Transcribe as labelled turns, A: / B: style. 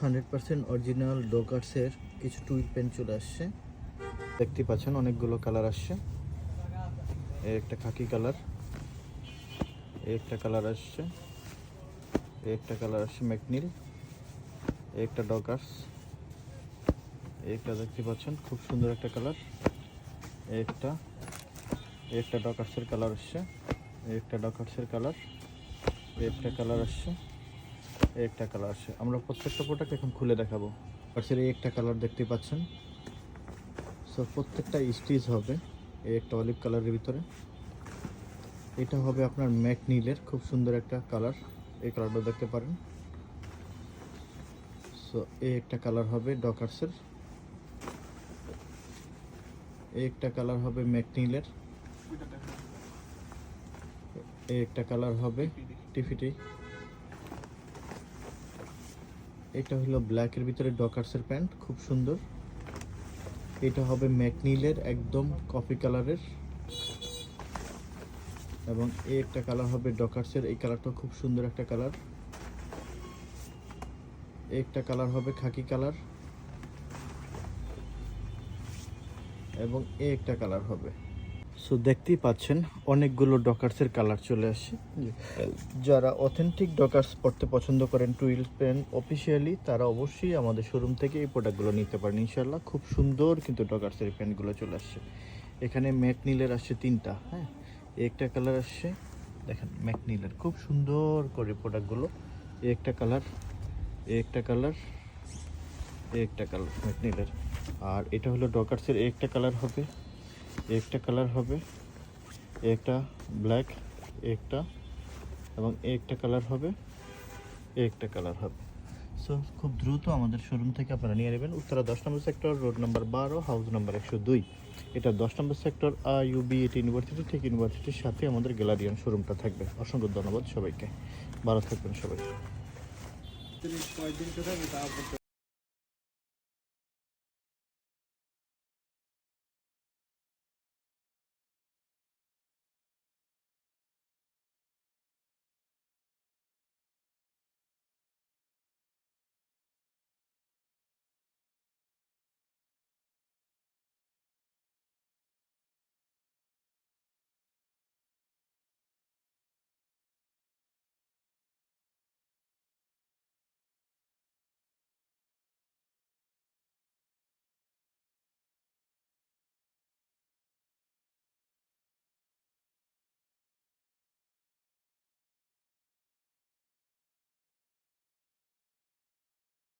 A: Hundred percent original ডোকার্সের কিছু twill pen চলে আসছে। দেখতে পাচ্ছেন, অনেকগুলো কালার আসছে। এই একটা খাকি কালার এই একটা কালার আসছে একটা কালার আসছে ম্যাকনিল একটা ডকার্স একটা দেখতে পাচ্ছেন, খুব সুন্দর একটা কালার একটা একটা ডকার্সের কালার আসছে একটা ডকার্সের কালার একটা কালার আসছে। একটা কালার আসছে আমরা প্রত্যেকটা প্রোডাক্ট এখন খুলে দেখাবো। পার্সের একটা কালার দেখতে পাচ্ছেন। সো প্রত্যেকটা স্টিচ হবে এই একটা অলিভ কালারের ভিতরে। এটা হবে আপনার ম্যাক নীলের খুব সুন্দর একটা কালার এই কালারটা দেখতে পারেন। সো এই একটা কালার হবে ডকার্সের এই একটা কালার হবে ম্যাক নীলের এই একটা কালার হবে টিফিটি এটা হলো ব্ল্যাকের ভিতরে ডকার্সের প্যান্ট, খুব সুন্দর। এটা হবে ম্যাকনিলের একদম কফি কালারের এবং এই একটা কালার হবে ডকার্সের এই কালারটা খুব সুন্দর একটা কালার একটা কালার হবে খাকি কালার এবং এই একটা কালার হবে। সো দেখতেই পাচ্ছেন, অনেকগুলো ডকার্সের কালার চলে আসছে। যারা অথেন্টিক ডকার্স পড়তে পছন্দ করেন টুইল পেন অফিসিয়ালি তারা অবশ্যই আমাদের শোরুম থেকে এই প্রোডাক্টগুলো নিতে পারেন। ইনশাল্লাহ খুব সুন্দর কিন্তু ডকার্সের পেনগুলো চলে আসছে। এখানে ম্যাকনিলের আসছে তিনটা হ্যাঁ? একটা কালার আসছে, দেখেন ম্যাকনিলের খুব সুন্দর করে প্রোডাক্টগুলো একটা কালার একটা কালার একটা কালার ম্যাকনিলের আর এটা হলো ডকার্সের একটা কালার হবে। একটা কালার হবে, একটা ব্ল্যাক, একটা, এবং একটা কালার হবে, একটা কালার হবে। সো, খুব দ্রুত আমাদের শোরুম থেকে আপনারা নিয়ে নেবেন। উত্তরা দশ নম্বর সেক্টর, রোড নাম্বার বারো, হাউস নাম্বার একশো দুই। এটা দশ নম্বর সেক্টর আর ইউবি এটি ইউনিভার্সিটি, ঠিক ইউনিভার্সিটির সাথে আমাদের গ্যালারিয়ান শোরুমটা থাকবে। অসংখ্য ধন্যবাদ সবাইকে। ভালো থাকবেন সবাই।